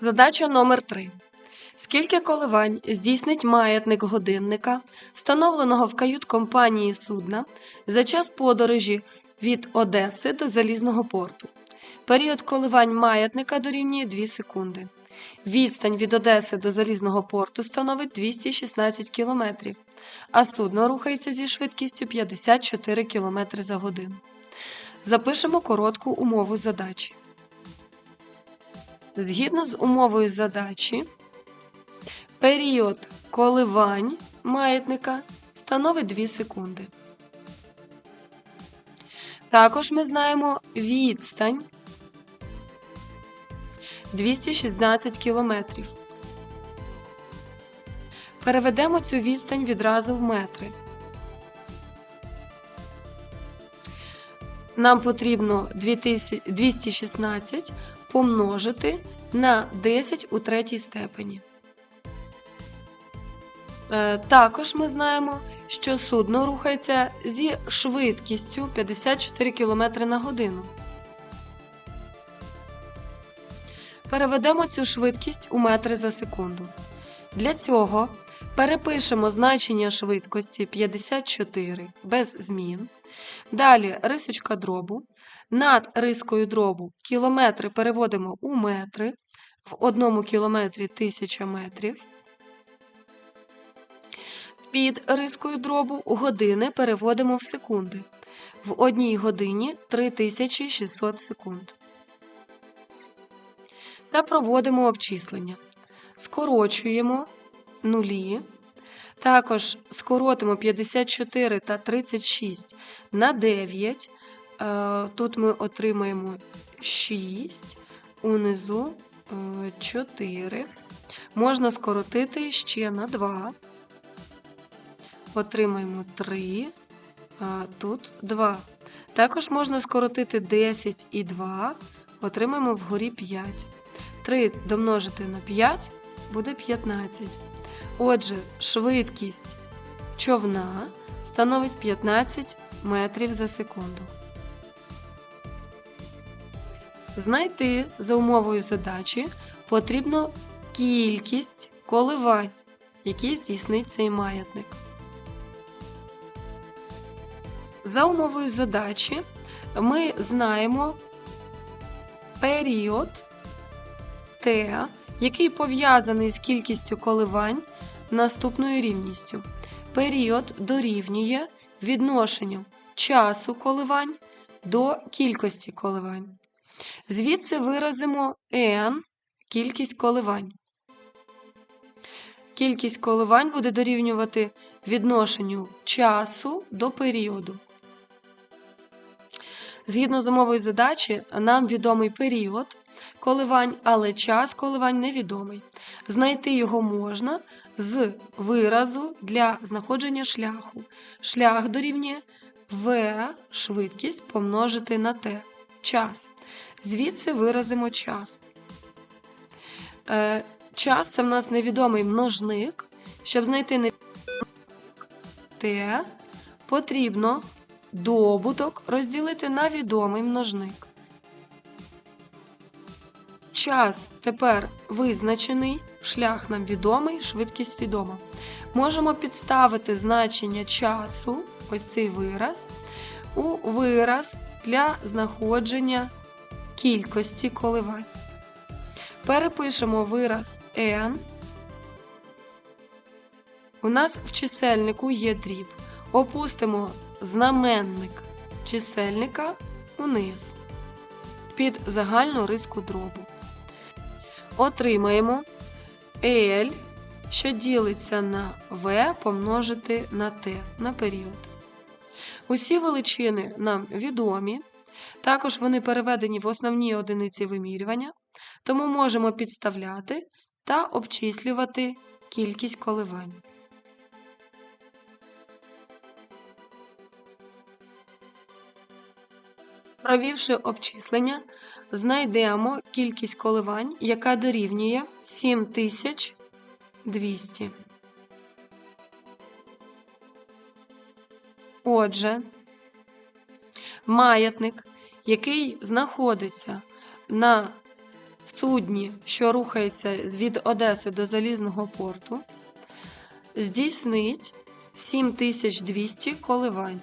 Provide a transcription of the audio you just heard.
Задача номер 3. Скільки коливань здійснить маятник годинника, встановленого в кают-компанії судна, за час подорожі від Одеси до Залізного порту? Період коливань маятника дорівнює 2 секунди. Відстань від Одеси до Залізного порту становить 216 км, а судно рухається зі швидкістю 54 км за годину. Запишемо коротку умову задачі. Згідно з умовою задачі, період коливань маятника становить 2 секунди. Також ми знаємо відстань 216 кілометрів. Переведемо цю відстань відразу в метри. Нам потрібно 216 помножити на 10 у третій степені. Е, Також ми знаємо, що судно рухається зі швидкістю 54 км на годину. Переведемо цю швидкість у метри за секунду. Для цього перепишемо значення швидкості 54 без змін. Далі рисочка дробу. Над рискою дробу кілометри переводимо у метри. В одному кілометрі 1000 метрів. Під рискою дробу години переводимо в секунди. В одній годині 3600 секунд. Та проводимо обчислення. Скорочуємо нулі. Також скоротимо 54 та 36 на 9. Е, Тут ми отримаємо 6, унизу 4. Можна скоротити ще на 2. Отримаємо 3, тут 2. Також можна скоротити 10 і 2. Отримаємо вгорі 5. 3 домножити на 5 буде 15. Отже, швидкість човна становить 15 метрів за секунду. Знайти за умовою задачі потрібно кількість коливань, які здійснить цей маятник. За умовою задачі ми знаємо період Т, який пов'язаний з кількістю коливань наступною рівністю. Період дорівнює відношенню часу коливань до кількості коливань. Звідси виразимо n кількість коливань. Кількість коливань буде дорівнювати відношенню часу до періоду. Згідно з умовою задачі, нам відомий період коливань, але час коливань невідомий. Знайти його можна з виразу для знаходження шляху. Шлях дорівнює v швидкість помножити на t час. Звідси виразимо час. Е, час це в нас невідомий множник. Щоб знайти невідомий t, потрібно добуток розділити на відомий множник. Час тепер визначений, шлях нам відомий, швидкість відома. Можемо підставити значення часу, ось цей вираз, у вираз для знаходження кількості коливань. Перепишемо вираз n. У нас в чисельнику є дріб. Опустимо знаменник чисельника униз під загальну риску дробу. Отримаємо L, що ділиться на V помножити на T на період. Усі величини нам відомі, також вони переведені в основні одиниці вимірювання, тому можемо підставляти та обчислювати кількість коливань. Провівши обчислення, знайдемо кількість коливань, яка дорівнює 7200. Отже, маятник, який знаходиться на судні, що рухається від Одеси до Залізного порту, здійснить 7200 коливань.